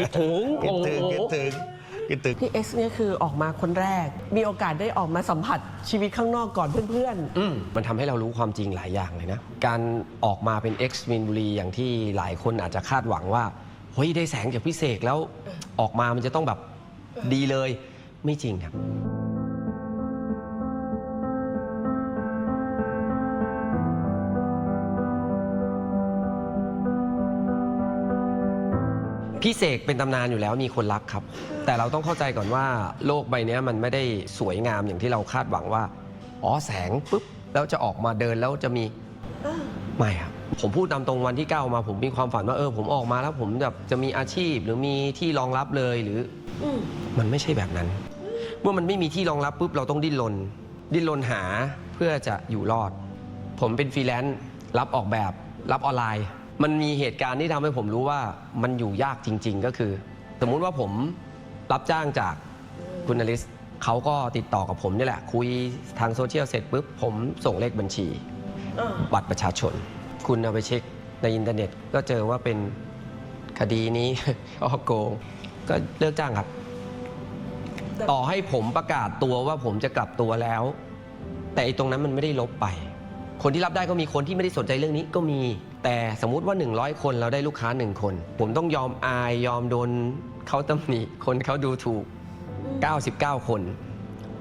คิดถึงคิดโอ้ถึงโหคิดถึงคิดถึงพี่เอ็กซ์เนี่ยคือออกมาคนแรก มีโอกาสได้ออกมาสัมผัสชีวิตข้างนอกก่อนเพื่อนอืมมันทำให้เรารู้ความจริงหลายอย่างเลยนะ การออกมาเป็น X มินบุรีอย่างที่หลายคนอาจจะคาดหวังว่า เฮ้ย ได้แสงจากพิเศษแล้วออกมามันจะต้องแบบดีเลย ไม่จริงครับ พี่เสกเป็นตำนานอยู่แล้วมีคนรักครับ แต่เราต้องเข้าใจก่อนว่า โลกใบนี้มันไม่ได้สวยงามอย่างที่เราคาดหวังว่า อ๋อแสงปุ๊บแล้วจะออกมาเดินแล้วจะมีไม่ครับผมพูดตามตรงวันที่9มา ผมมีความฝันว่าเออผมออกมาแล้วผมแบบจะมีอาชีพหรือมีที่รองรับเลยหรืออมันไม่ใช่แบบนั้น เมื่อมันไม่มีที่รองรับปุ๊บเราต้องดิ้นรนดิ้นรนหาเพื่อจะอยู่รอด ผมเป็นฟรีแลนซ์รับออกแบบรับออนไลน์ มันมีเหตุการณ์ที่ทำให้ผมรู้ว่ามันอยู่ยากจริง ๆ ก็คือ สมมุติว่าผมรับจ้างจากคุณนลิสเขาก็ติดต่อกับผมนี่แหละ คุยทางโซเชียลเสร็จปุ๊บผมส่งเลขบัญชีๆอ่าบัตรประชาชน คุณเอาไปเช็คในอินเทอร์เน็ต ก็เจอว่าเป็นคดีนี้ช่อโกงก็เลิกจ้างครับต่อให้ผมประกาศตัวว่าผมจะกลับตัวแล้ว แต่ไอ้ตรงนั้นมันไม่ได้ลบไป คนที่รับได้ก็มีคนที่ไม่ได้สนใจเรื่องนี้ก็มี แต่สมมุติว่า 100 คนเราได้ลูกค้า 1 คน ผมต้องยอมอายยอมโดนเขาตำหนิคนเขาดูถูก 99 คน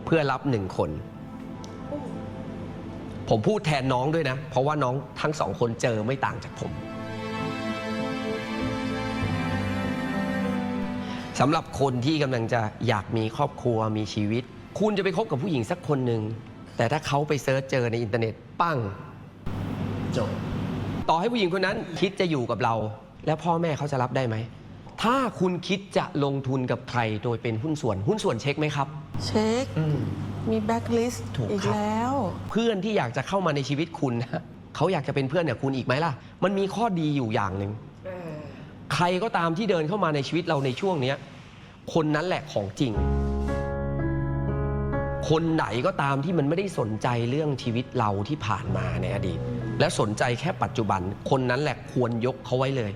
เพื่อรับ 1 คน ผมพูดแทนน้องด้วยนะ เพราะว่าน้องทั้งสองคนเจอไม่ต่างจากผมสำหรับคนที่กำลังจะอยากมีครอบครัวมีชีวิต คุณจะไปคบกับผู้หญิงสักคนหนึ่ง แต่ถ้าเขาไปเซิร์ชเจอในอินเทอร์เน็ตปั้งจบต่อให้ผู้หญิงคนนั้นคิดจะอยู่กับเรา แล้วพ่อแม่เขาจะรับได้ไหม ถ้าคุณคิดจะลงทุนกับใครโดยเป็นหุ้นส่วน หุ้นส่วนเช็คไหมครับ เช็ค มีแบ็คลิสต์ถูกอีกครับ แล้ว เพื่อนที่อยากจะเข้ามาในชีวิตคุณนะเขาอยากจะเป็นเพื่อนกับคุณอีกไหมล่ะ มันมีข้อดีอยู่อย่างหนึ่ง ใครก็ตามที่เดินเข้ามาในชีวิตเราในช่วงเนี้ย คนนั้นแหละของจริง คนไหนก็ตามที่มันไม่ได้สนใจเรื่องชีวิตเราที่ผ่านมาในอดีตและสนใจแค่ปัจจุบันคนนั้นแหละควรยกเขาไว้เลย